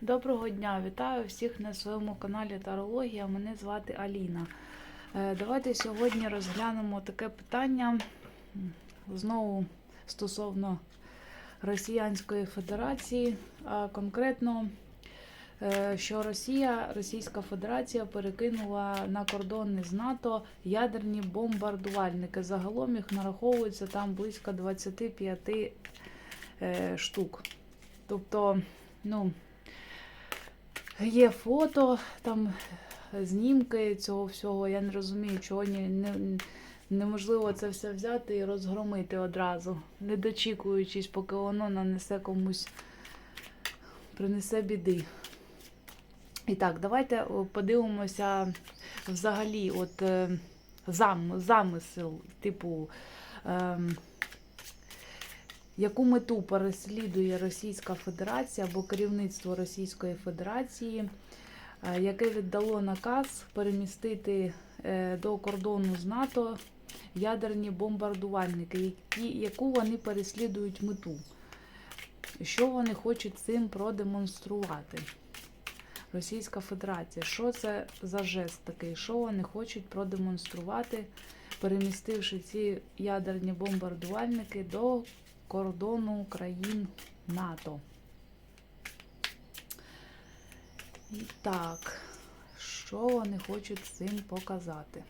Доброго дня! Вітаю всіх на своєму каналі Тарологія. Мене звати Аліна. Е, Давайте сьогодні розглянемо таке питання знову стосовно Росіянської Федерації, а конкретно, е, що Росія, Російська Федерація перекинула на кордони з НАТО ядерні бомбардувальники. Загалом їх нараховується там близько 25 е, штук. Тобто, ну, Є фото, там знімки цього всього. Я не розумію, чого ні, не, неможливо це все взяти і розгромити одразу, не дочікуючись, поки воно нанесе комусь, принесе біди. І так, давайте подивимося взагалі, от е, зам, замисел, типу. ем, яку мету переслідує Російська Федерація або керівництво Російської Федерації, е, яке віддало наказ перемістити е, до кордону з НАТО ядерні бомбардувальники, які, яку вони переслідують мету? Що вони хочуть цим продемонструвати? Російська Федерація, що це за жест такий? Що вони хочуть продемонструвати, перемістивши ці ядерні бомбардувальники до кордону країн НАТО. І так, що вони хочуть цим показати?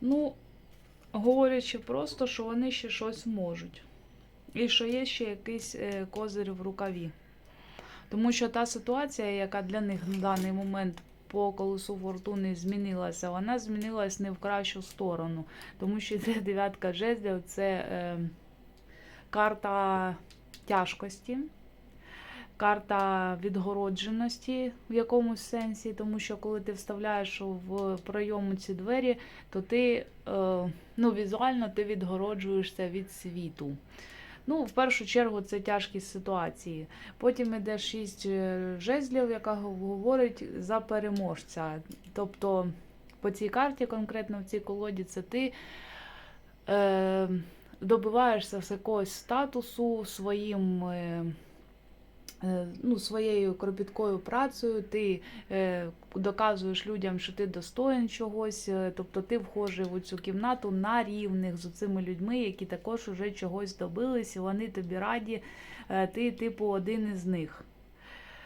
Ну, говорячи просто, що вони ще щось можуть. І що є ще якийсь е, козир в рукаві. Тому що та ситуація, яка для них на даний момент по колесу фортуни змінилася, вона змінилась не в кращу сторону. Тому що це дев'ятка жезлів, це е, карта тяжкості, карта відгородженості в якомусь сенсі, тому що коли ти вставляєш в пройому ці двері, то ти е, ну, візуально ти відгороджуєшся від світу. Ну, в першу чергу, це тяжкість ситуації. Потім іде шість е, жезлів, яка говорить за переможця. Тобто по цій карті, конкретно в цій колоді, це ти е, добиваєшся якогось статусу своїм. Е, Ну, своєю кропіткою працею ти е, доказуєш людям, що ти достоин чогось, е, тобто ти вхожий в цю кімнату на рівних з цими людьми, які також уже чогось добились, і вони тобі раді, ти, типу, один із них.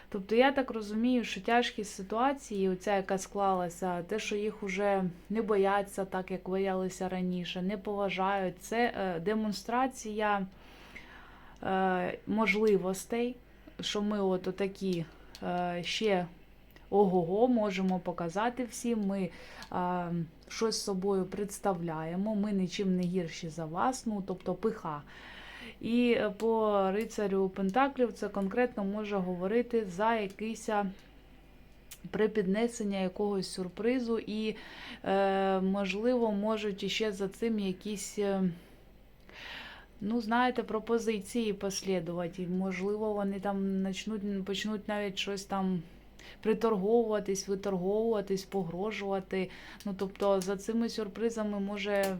Тобто я так розумію, що тяжкість ситуації, оця, яка склалася, те, що їх вже не бояться так, як боялися раніше, не поважають, це демонстрація можливостей, що ми от такі е, ще ого-го можемо показати всім. Ми а, щось собою представляємо, ми нічим не гірші за вас, ну тобто пиха. І е, по рицарю Пентаклів це конкретно може говорити за якийсь а, припіднесення якогось сюрпризу, і, е, можливо, можуть іще за цим якісь. Ну, знаєте, пропозиції послідувати. Можливо, вони там почнуть, почнуть навіть щось там приторговуватись, виторговуватись, погрожувати. Ну, тобто, за цими сюрпризами може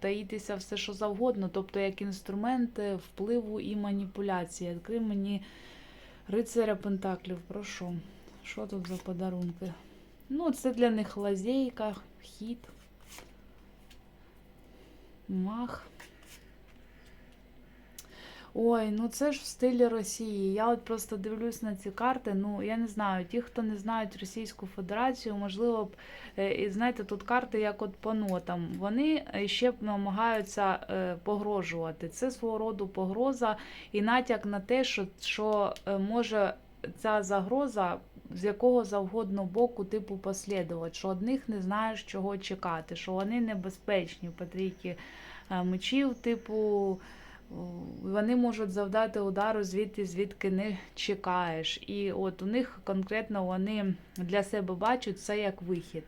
таїтися все, що завгодно, тобто як інструмент впливу і маніпуляції. Відкрий мені рицаря Пентаклів, прошу. Що тут за подарунки? Ну, це для них лазейка, хід, мах. Ой, ну це ж в стилі Росії. Я от просто дивлюсь на ці карти. Ну, я не знаю, ті, хто не знають Російську Федерацію, можливо б, е, і знаєте, тут карти як от по нотам. Вони е, ще б намагаються е, погрожувати. Це свого роду погроза і натяк на те, що, що може ця загроза з якого завгодно боку типу послідувати, що одних не знаєш, чого чекати, що вони небезпечні, потрійки е, мечів, типу. Вони можуть завдати удару звідти, звідки не чекаєш. І от у них конкретно вони для себе бачать це як вихід.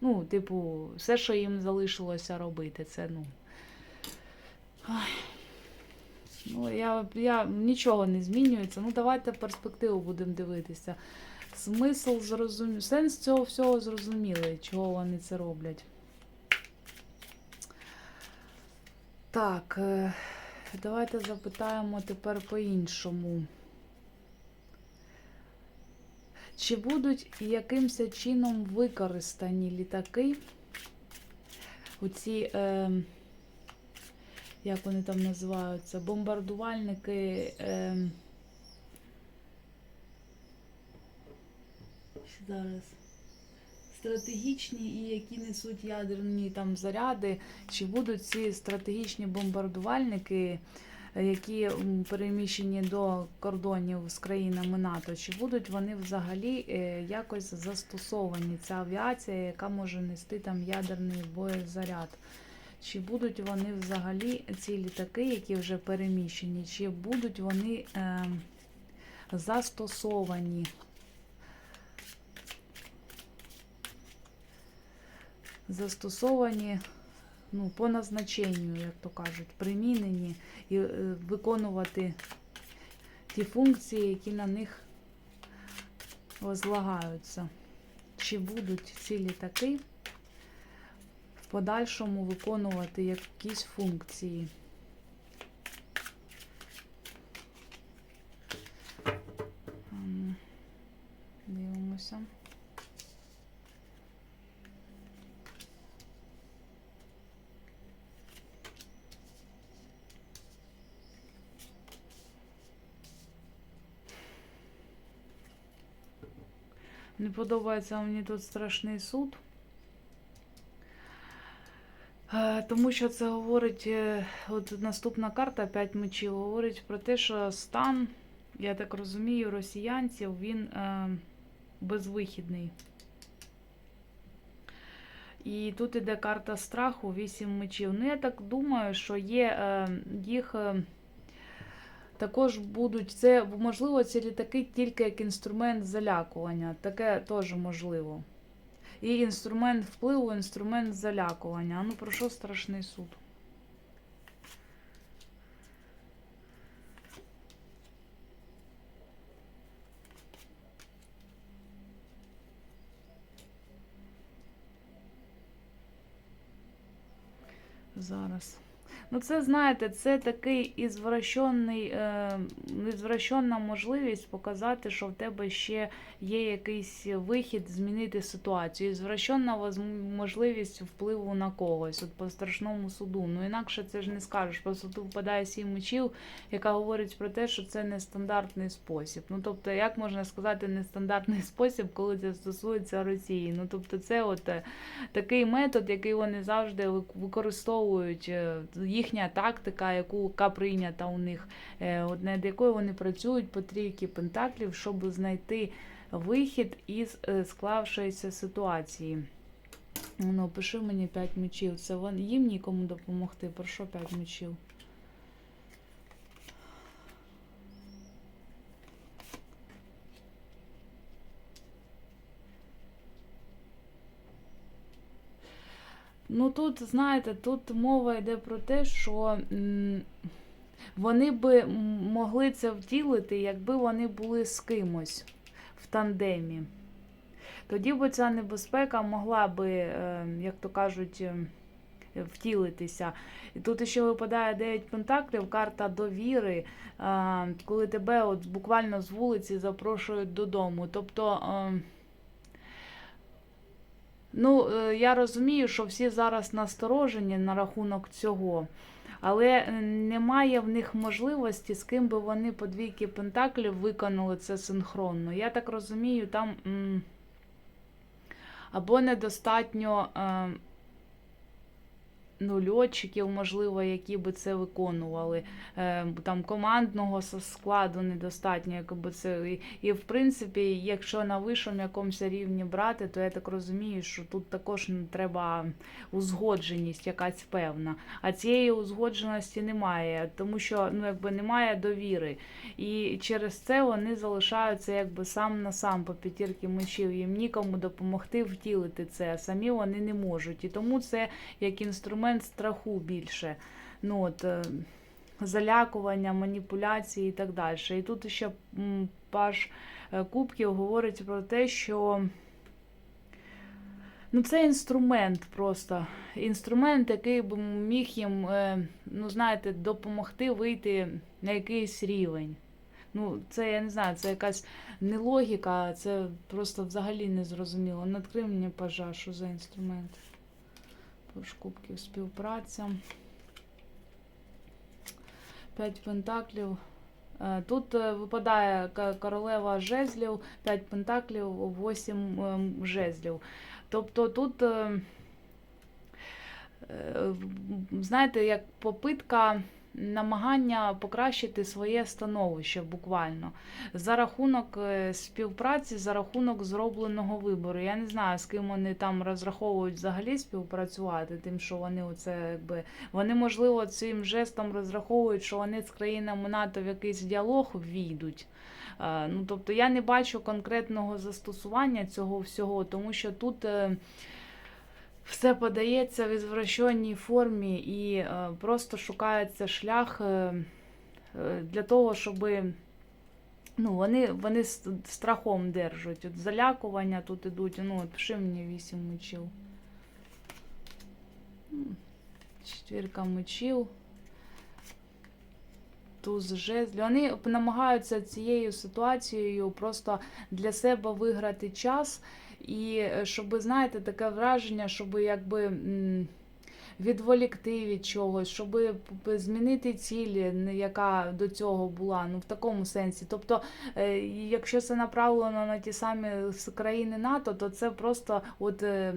Ну, типу, все, що їм залишилося робити, це ну. Ну, я, я нічого не змінюється. Ну, давайте перспективу будемо дивитися. Смисл зрозумів. Сенс цього всього зрозумілий, чого вони це роблять. Так, е, давайте запитаємо тепер по-іншому. Чи будуть якимось чином використані літаки? Оці, е, як вони там називаються, бомбардувальники. Е, зараз. Стратегічні і які несуть ядерні там заряди, чи будуть ці стратегічні бомбардувальники, е, які переміщені до кордонів з країнами НАТО, чи будуть вони взагалі е, якось застосовані? Ця авіація, яка може нести там ядерний боєзаряд? Чи будуть вони взагалі ці літаки, які вже переміщені, чи будуть вони е, застосовані? Застосовані ну, по назначенню, як то кажуть, примінені і е, виконувати ті функції, які на них возлагаються. Чи будуть ці літаки в подальшому виконувати якісь функції? Ем, Дивимося. Подобається мені тут страшний суд. Е, Тому що це говорить, е, от наступна карта 5 мечів, говорить про те, що стан, я так розумію, росіянців, він е, безвихідний. І тут іде карта страху, 8 мечів. Ну, я так думаю, що є е, їх. Е, також будуть це можливо ці літаки тільки як інструмент залякування. Таке теж можливо. І інструмент впливу, інструмент залякування. Ну про що страшний суд? Зараз. Ну, це, знаєте, це такий ізвращений, е, можливість показати, що в тебе ще є якийсь вихід змінити ситуацію. Ізвращенна можливість впливу на когось, от по страшному суду. Ну інакше це ж не скажеш. Просто тут впадає сім мечів, яка говорить про те, що це нестандартний спосіб. Ну тобто, як можна сказати, нестандартний спосіб, коли це стосується Росії? Ну тобто, це от е, такий метод, який вони завжди використовують. е, Їхня тактика, яка прийнята у них, е, над якою вони працюють по трійки пентаклів, щоб знайти вихід із е, склавшоїся ситуації. Ну, пиши мені 5 мечів. Це їм нікому допомогти. Про що 5 мечів? Ну тут, знаєте, тут мова йде про те, що вони би могли це втілити, якби вони були з кимось в тандемі. Тоді б ця небезпека могла би, е, як то кажуть, е, втілитися. І тут ще випадає 9 пентаклів, карта довіри, е, коли тебе от буквально з вулиці запрошують додому. Тобто. Е, Ну, е, я розумію, що всі зараз насторожені на рахунок цього, але е, немає в них можливості, з ким би вони по двійки пентаклів виконали це синхронно. Я так розумію, там або недостатньо ну, льотчиків, можливо, які би це виконували. Е, там командного складу недостатньо, якби це. І, і в принципі, якщо на вищому якомусь рівні брати, то я так розумію, що тут також треба узгодженість якась певна. А цієї узгодженості немає, тому що ну, якби немає довіри. І через це вони залишаються якби сам на сам по п'ятірки мечів. Їм нікому допомогти втілити це, а самі вони не можуть. І тому це як інструмент страху більше. Ну, от, е, залякування, маніпуляції і так далі. І тут ще паш е, кубків говорить про те, що ну, це інструмент просто. Інструмент, який би міг їм, е, ну, знаєте, допомогти вийти на якийсь рівень. Ну, це я не знаю, це якась не логіка, це просто взагалі не зрозуміло. Надкрив мені пожар, що за інструмент. Пож кубків співпраця. П'ять пентаклів. Е, Тут е, випадає королева жезлів, 5 пентаклів, 8 жезлів. Тобто тут, е, знаєте, як попитка намагання покращити своє становище буквально за рахунок е, співпраці, за рахунок зробленого вибору. Я не знаю, з ким вони там розраховують взагалі співпрацювати, тим, що вони оце якби вони, можливо, цим жестом розраховують, що вони з країнами НАТО в якийсь діалог ввійдуть. Е, Ну, тобто я не бачу конкретного застосування цього всього, тому що тут. Все подається в ізвращеній формі і е, просто шукається шлях е, е, для того, щоб ну, вони, вони страхом держать. От залякування тут ідуть. Ну, от пиши мені вісім мечів. Четвірка мечів. Туз жезлів. Вони намагаються цією ситуацією просто для себе виграти час. І е, щоб, знаєте, таке враження, щоб якби відволікти від чогось, щоб змінити цілі, яка до цього була, ну в такому сенсі. Тобто, е, якщо це направлено на ті самі країни НАТО, то це просто от, е,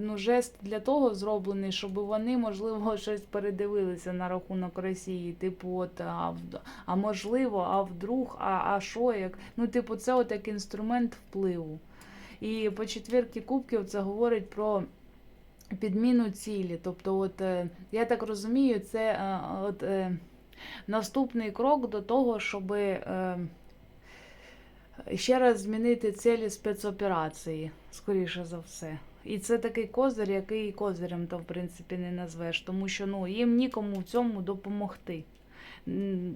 ну, жест для того зроблений, щоб вони, можливо, щось передивилися на рахунок Росії. Типу, от, а, а можливо, а вдруг, а, а що як? Ну, типу, це от як інструмент впливу. І по четвірки кубків це говорить про підміну цілі. Тобто, от, е, я так розумію, це е, от, е, наступний крок до того, щоб ще раз змінити цілі спецоперації, скоріше за все. І це такий козир, який козирем то в принципі не назвеш, тому що ну, їм нікому в цьому допомогти.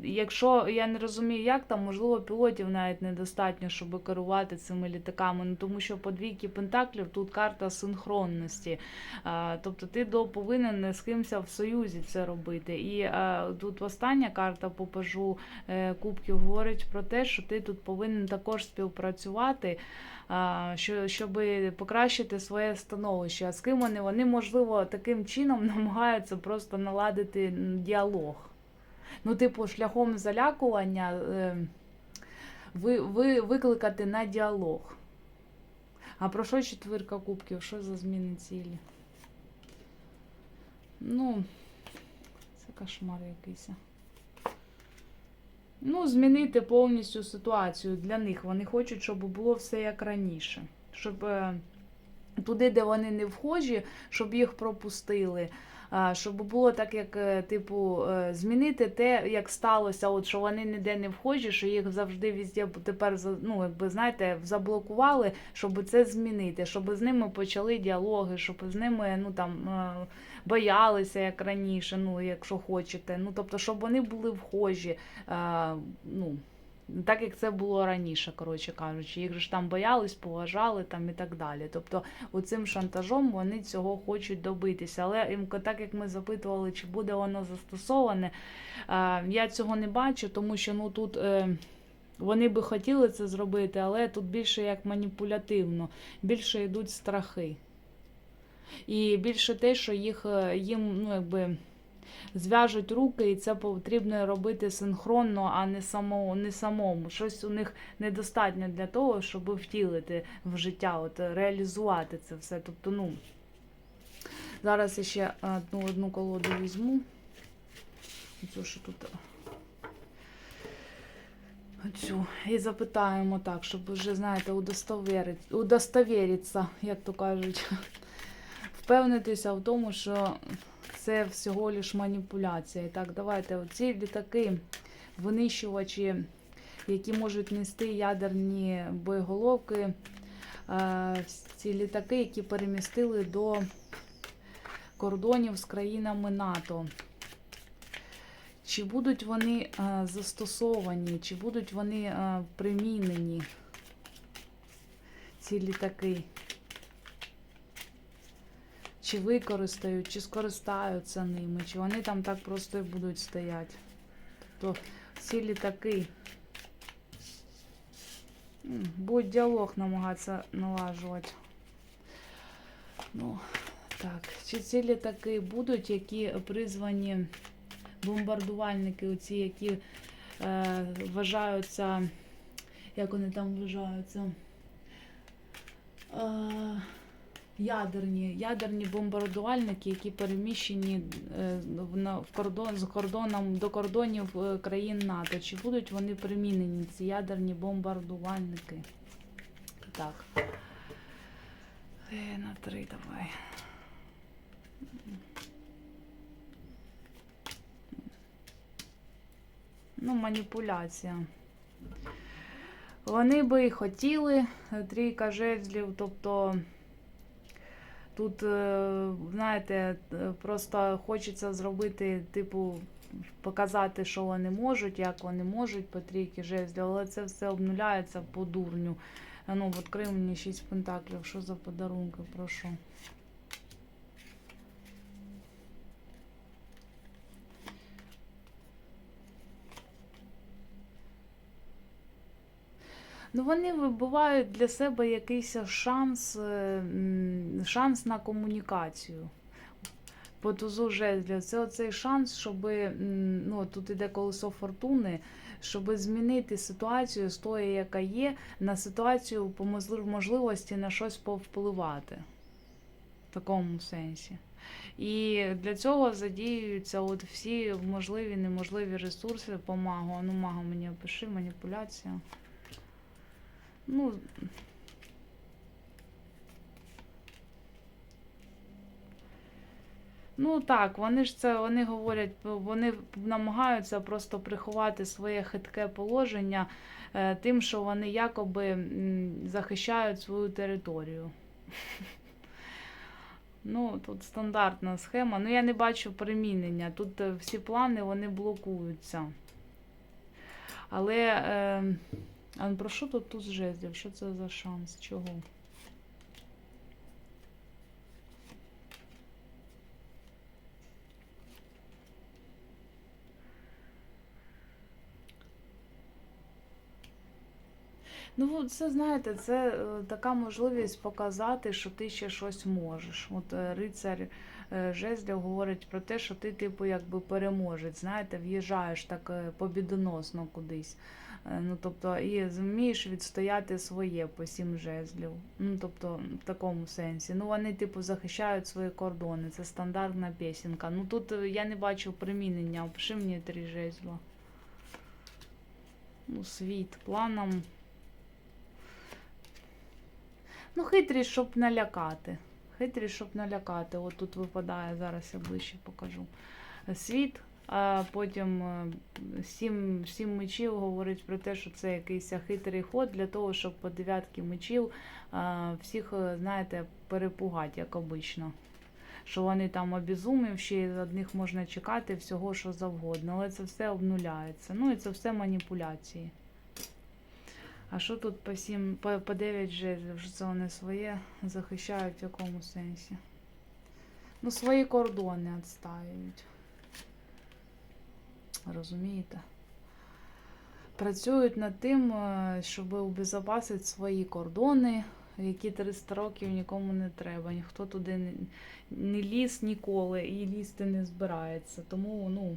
Якщо я не розумію, як там, можливо, пілотів навіть недостатньо, щоб керувати цими літаками. Ну тому що по двійки пентаклів тут карта синхронності. А, тобто ти до повинен з кимось в союзі це робити. І а, тут остання карта по пажу е, кубків говорить про те, що ти тут повинен також співпрацювати. а, Що, щоб покращити своє становище. А з ким вони? Вони, можливо, таким чином намагаються просто наладити діалог. Ну, типу, шляхом залякування е, ви, ви, викликати на діалог. А про що четвірка кубків? Що за зміни цілі? Ну, це кошмар якийсь. Ну, змінити повністю ситуацію для них. Вони хочуть, щоб було все як раніше. Щоб е, туди, де вони не вхожі, щоб їх пропустили. Щоб було так, як, е, типу, е, змінити те, як сталося, от що вони ніде не вхожі, що їх завжди везде тепер ну, якби, знаєте, заблокували, щоб це змінити, щоб з ними почали діалоги, щоб з ними ну, там, е, боялися, як раніше, ну, якщо хочете. Ну, тобто, щоб вони були вхожі. Ну, так як це було раніше, коротше кажучи, їх ж там боялись, поважали там і так далі. Тобто, оцим шантажом вони цього хочуть добитися. Але так як ми запитували, чи буде воно застосоване, е, я цього не бачу, тому що ну тут. е, Вони би хотіли це зробити, але тут більше як маніпулятивно, більше йдуть страхи. І більше те, що їх е, їм ну, якби, зв'яжуть руки, і це потрібно робити синхронно, а не самому, не самому. Щось у них недостатньо для того, щоб втілити в життя, от реалізувати це все. Тобто, ну зараз я ще одну, одну колоду візьму. Оцю, що тут. Оцю. І запитаємо так, щоб вже, знаєте, удостовіритися, як то кажуть. Впевнитися в тому, що це всього лиш маніпуляція. І так, давайте оці літаки, винищувачі, які можуть нести ядерні боєголовки, е, ці літаки, які перемістили до кордонів з країнами НАТО. Чи будуть вони е, застосовані, чи будуть вони е, примінені? ці літаки. Чи використають, чи скористаються ними, чи вони там так просто і будуть стояти. Тобто ці літаки м, будуть діалог намагатися налажувати. Ну, так, чи ці літаки будуть, які призвані бомбардувальники, оці, які е, вважаються, як вони там вважаються? Е, ядерні, ядерні бомбардувальники, які переміщені е, в, кордон, з кордоном до кордонів е, країн НАТО. Чи будуть вони примінені, ці ядерні бомбардувальники? Так. Е, на три давай. Ну, маніпуляція. Вони би хотіли трійка жезлів, тобто тут, е, знаєте, е, просто хочеться зробити, типу, показати, що вони можуть, як вони можуть по жезлів, але це все обнуляється по дурню. Ну, ну, Крим мені шість пентаклів. Що за подарунки, прошу. Ну, вони вибивають для себе якийсь шанс, е, шанс на комунікацію. По тузу жезлів. Це оцей шанс, щоб ну, тут іде колесо фортуни, щоб змінити ситуацію з тої, яка є, на ситуацію по можливості на щось повпливати. В такому сенсі. І для цього задіюються от всі можливі, неможливі ресурси по магу. Ну, мага мені опиши, маніпуляція. Ну. Ну так, вони ж це вони говорять, вони намагаються просто приховати своє хитке положення е, тим, що вони якоби захищають свою територію. Ну, тут стандартна схема. Ну, я не бачу примінення. Тут е, всі плани вони блокуються. Але. Е, а про що тут тут жезлів? Що це за шанс? Чого? Ну, це знаєте, це е, така можливість показати, що ти ще щось можеш. От е, рицар е, жезлів говорить про те, що ти, типу, якби переможець, знаєте, в'їжджаєш так е, побідоносно кудись. Е, Ну, тобто, і зумієш відстояти своє по сім жезлів. Ну, тобто, в такому сенсі. Ну, вони, типу, захищають свої кордони. Це стандартна пісенька. Ну тут е, я не бачу примінення. Опиши мені три жезла. Ну, світ, планом. Ну, хитрість, щоб налякати. Хитрість, щоб налякати. От тут випадає, зараз я ближче покажу. Світ, а потім е, сім, сім мечів говорить про те, що це якийсь хитрий ход для того, щоб по дев'ятки мечів а, всіх, е, знаєте, перепугати, як обично. Що вони там обізумівші, і від них можна чекати всього, що завгодно. Але це все обнуляється. Ну і це все маніпуляції. А що тут по 7, по, по 9 жезлів? Що це вони своє захищають в якому сенсі? Ну, свої кордони відстаюють. Розумієте? Працюють над тим, е, щоб убезопасити свої кордони, які 300 років нікому не треба. Ніхто туди не, ліз ніколи і лізти не збирається. Тому, ну.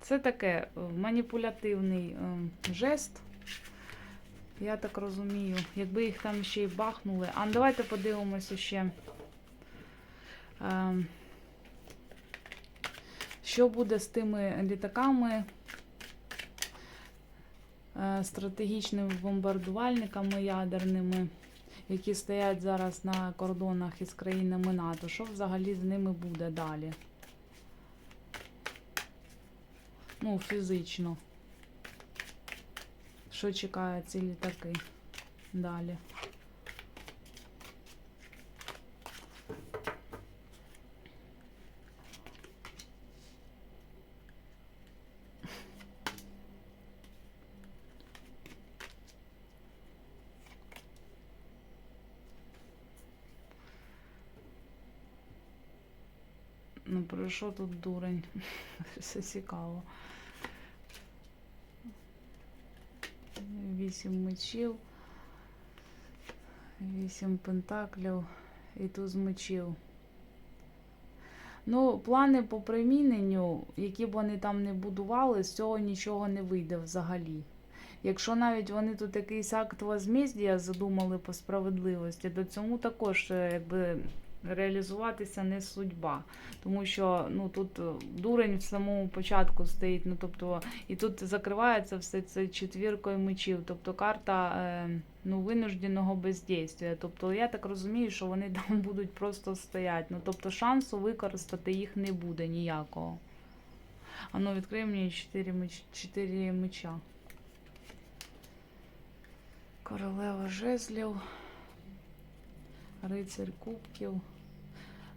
Це таке е, маніпулятивний е, жест. Я так розумію. Якби їх там ще й бахнули. А ну, давайте подивимося ще. Що буде з тими літаками, е, стратегічними бомбардувальниками ядерними, які стоять зараз на кордонах із країнами НАТО? Що взагалі з ними буде далі? Ну, фізично. Що чекає ці літаки далі? Ну, про що тут дурень? Все цікаво. Вісім мечів. Вісім пентаклів і туз мечів. Ну, плани по приміненню, які б вони там не будували, з цього нічого не вийде взагалі. Якщо навіть вони тут якийсь акт возмездія задумали по справедливості, то цьому також е, якби реалізуватися не судьба. Тому що ну тут е, дурень в самому початку стоїть. Ну тобто, і тут закривається все це четвіркою мечів, тобто карта е, ну, винужденого бездействия. Тобто я так розумію, що вони там будуть просто стояти. Ну тобто шансу використати їх не буде ніякого. А ну відкрий мені 4, меч, 4 меча. Королева жезлів. Рицарь кубків.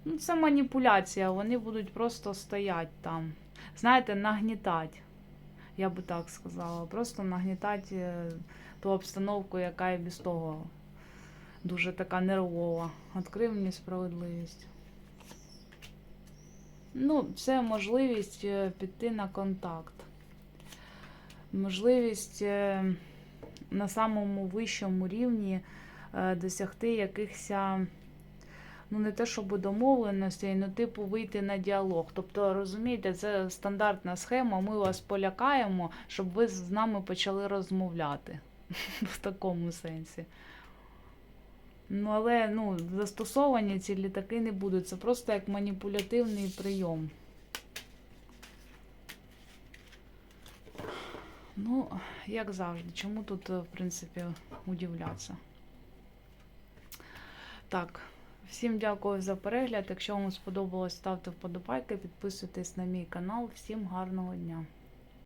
Ну, це маніпуляція, вони будуть просто стоять там. Знаєте, нагнітать. Я би так сказала. Просто нагнітать е, ту обстановку, яка і без того дуже така нервова. Відкрив мені справедливість. Ну, це можливість е, піти на контакт. Можливість е, на самому вищому рівні досягти якихось, ну не те, щоб домовленостей, ну типу вийти на діалог. Тобто, розумієте, це стандартна схема. Ми вас полякаємо, щоб ви з нами почали розмовляти в такому сенсі. Ну, але ну, застосовані ці літаки не будуть. Це просто як маніпулятивний прийом. Ну, як завжди, чому тут, в принципі, удивлятися? Так, всім дякую за перегляд. Якщо вам сподобалось, ставте вподобайки, підписуйтесь на мій канал. Всім гарного дня!